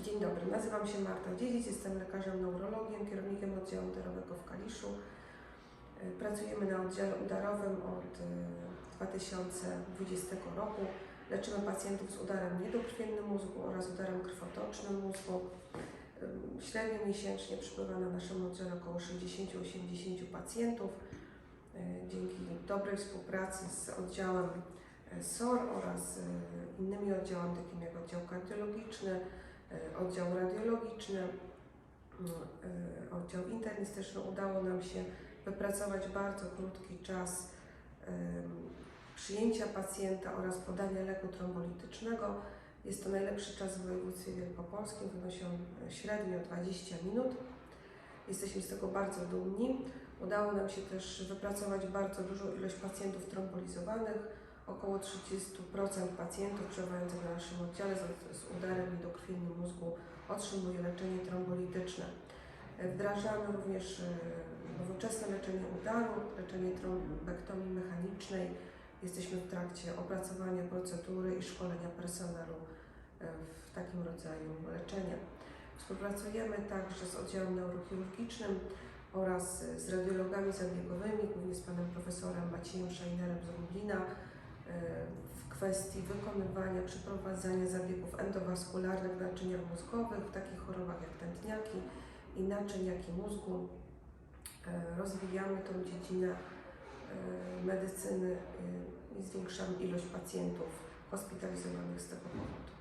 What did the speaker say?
Dzień dobry, nazywam się Marta Dziedzic, jestem lekarzem neurologiem, kierownikiem oddziału udarowego w Kaliszu. Y, Pracujemy na oddziale udarowym od y, 2020 roku. Leczymy pacjentów z udarem niedokrwiennym mózgu oraz udarem krwotocznym mózgu. Y, Średnio miesięcznie przybywa na naszym oddziale około 60-80 pacjentów. Dzięki dobrej współpracy z oddziałem SOR oraz innymi oddziałami, takimi jak oddział kardiologiczny, oddział radiologiczny, y, oddział internistyczny, udało nam się wypracować bardzo krótki czas ym, przyjęcia pacjenta oraz podania leku trombolitycznego. Jest to najlepszy czas w województwie wielkopolskim, wynosi on e, średnio 20 minut. Jesteśmy z tego bardzo dumni. Udało nam się też wypracować bardzo dużą ilość pacjentów trombolizowanych. Około 30% pacjentów przebywających na naszym oddziale z, z udarem niedokrwiennym mózgu otrzymuje leczenie trombolityczne. Wdrażamy również e, nowoczesne leczenie udaru, leczenie trombektomii mechanicznej. Jesteśmy w trakcie opracowania procedury i szkolenia personelu e, w takim rodzaju leczenia. Współpracujemy także z oddziałem neurochirurgicznym oraz e, z radiologami zabiegowymi, głównie z panem profesorem Maciejem Szajnerem z Lublina w kwestii wykonywania, przeprowadzania zabiegów endowaskularnych w naczyniach mózgowych, w takich chorobach jak tętniaki i naczyniaki mózgu. E, Rozwijamy tą dziedzinę e, medycyny i zwiększamy ilość pacjentów hospitalizowanych z tego powodu.